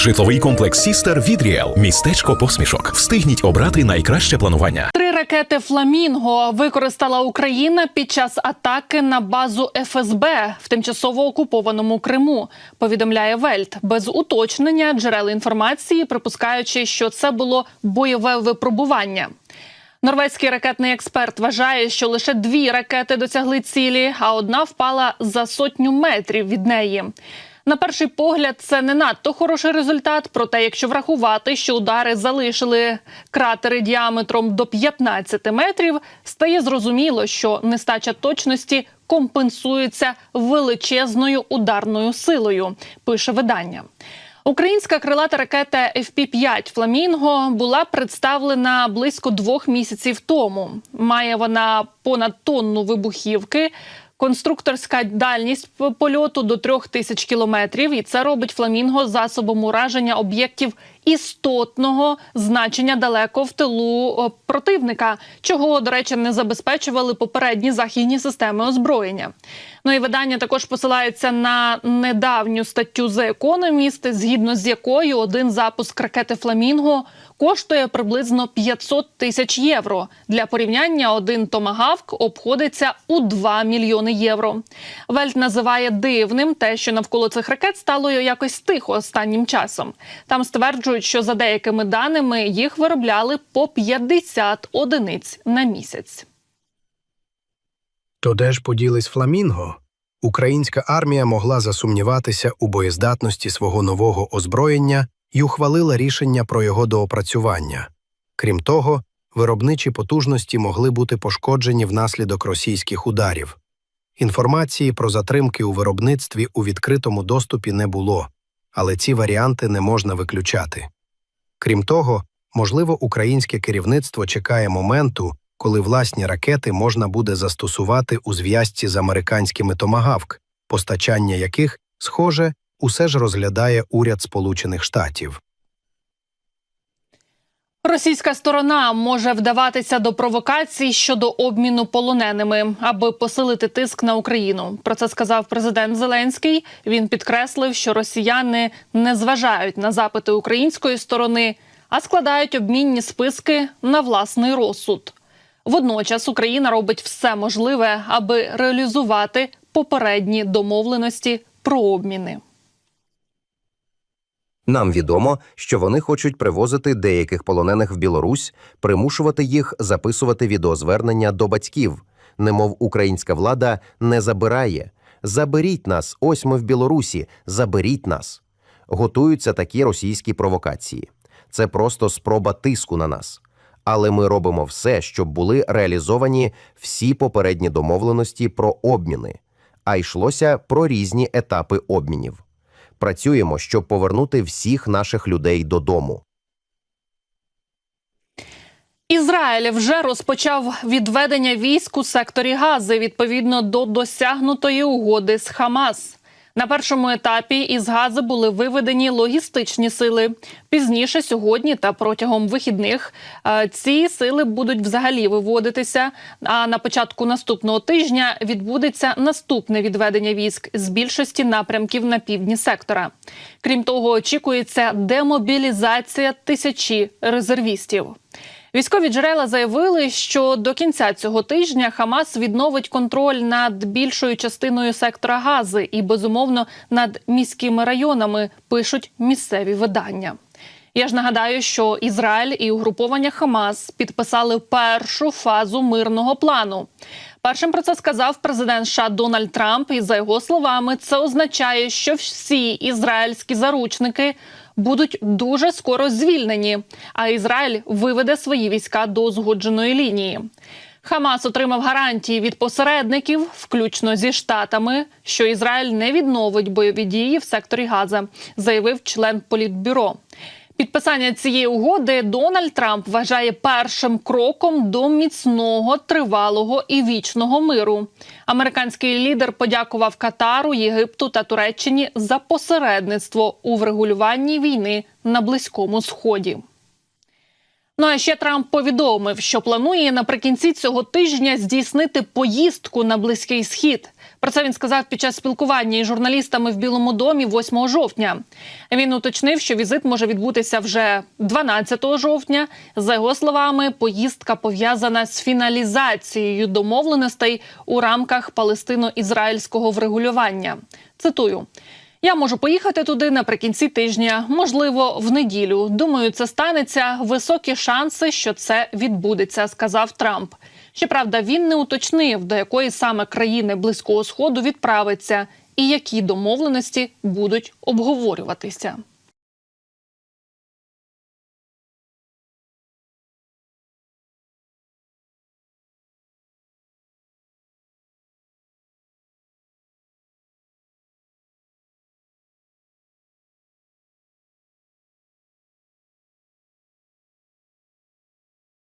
Житловий комплекс Сістер від. Містечко посмішок. Встигніть обрати найкраще планування. Три ракети Фламінго використала Україна під час атаки на базу ФСБ в тимчасово окупованому Криму. Повідомляє Вельт без уточнення джерел інформації, припускаючи, що це було бойове випробування. Норвезький ракетний експерт вважає, що лише дві ракети досягли цілі, а одна впала за сотню метрів від неї. На перший погляд, це не надто хороший результат. Проте, якщо врахувати, що удари залишили кратери діаметром до 15 метрів, стає зрозуміло, що нестача точності компенсується величезною ударною силою. Пише видання. Українська крилата ракета FP-5 Фламінго була представлена близько двох місяців тому. Має вона понад тонну вибухівки. Конструкторська дальність польоту до трьох тисяч кілометрів, і це робить фламінго засобом ураження об'єктів істотного значення далеко в тилу противника, чого, до речі, не забезпечували попередні західні системи озброєння. Ну і видання також посилається на недавню статтю The Economist, згідно з якою один запуск ракети Фламінго коштує приблизно 500 тисяч євро. Для порівняння один томагавк обходиться у 2 мільйони євро. Вельт називає дивним те, що навколо цих ракет стало якось тихо останнім часом. Там стверджують, що за деякими даними їх виробляли по 50 одиниць на місяць. То де ж поділись Фламінго? Українська армія могла засумніватися у боєздатності свого нового озброєння і ухвалила рішення про його доопрацювання. Крім того, виробничі потужності могли бути пошкоджені внаслідок російських ударів. Інформації про затримки у виробництві у відкритому доступі не було, але ці варіанти не можна виключати. Крім того, можливо, українське керівництво чекає моменту, коли власні ракети можна буде застосувати у зв'язці з американськими томагавк, постачання яких, схоже, усе ж розглядає уряд Сполучених Штатів. Російська сторона може вдаватися до провокацій щодо обміну полоненими, аби посилити тиск на Україну. Про це сказав президент Зеленський. Він підкреслив, що росіяни не зважають на запити української сторони, а складають обмінні списки на власний розсуд. Водночас Україна робить все можливе, аби реалізувати попередні домовленості про обміни. Нам відомо, що вони хочуть привозити деяких полонених в Білорусь, примушувати їх записувати відеозвернення до батьків, немов українська влада не забирає. Заберіть нас, ось ми в Білорусі, заберіть нас. Готуються такі російські провокації. Це просто спроба тиску на нас. Але ми робимо все, щоб були реалізовані всі попередні домовленості про обміни, а йшлося про різні етапи обмінів. Працюємо, щоб повернути всіх наших людей додому. Ізраїль вже розпочав відведення військ у секторі Гази відповідно до досягнутої угоди з Хамас. На першому етапі із Гази були виведені логістичні сили. Пізніше сьогодні та протягом вихідних е, ці сили будуть взагалі виводитися. А на початку наступного тижня відбудеться наступне відведення військ з більшості напрямків на півдні сектора. Крім того, очікується демобілізація тисячі резервістів. Військові джерела заявили, що до кінця цього тижня Хамас відновить контроль над більшою частиною сектора Гази і безумовно над міськими районами. Пишуть місцеві видання. Я ж нагадаю, що Ізраїль і угруповання Хамас підписали першу фазу мирного плану. Першим про це сказав президент США Дональд Трамп. І за його словами, це означає, що всі ізраїльські заручники будуть дуже скоро звільнені, а Ізраїль виведе свої війська до узгодженої лінії. Хамас отримав гарантії від посередників, включно зі штатами, що Ізраїль не відновить бойові дії в секторі Газа, заявив член політбюро. Підписання цієї угоди Дональд Трамп вважає першим кроком до міцного, тривалого і вічного миру. Американський лідер подякував Катару, Єгипту та Туреччині за посередництво у врегулюванні війни на Близькому Сході. Ну а ще Трамп повідомив, що планує наприкінці цього тижня здійснити поїздку на близький схід. Про це він сказав під час спілкування із журналістами в Білому домі 8 жовтня. Він уточнив, що візит може відбутися вже 12 жовтня. За його словами, поїздка пов'язана з фіналізацією домовленостей у рамках палестино-ізраїльського врегулювання. Цитую. Я можу поїхати туди наприкінці тижня, можливо, в неділю. Думаю, це станеться. Високі шанси, що це відбудеться, сказав Трамп. Щоправда, він не уточнив, до якої саме країни близького сходу відправиться і які домовленості будуть обговорюватися.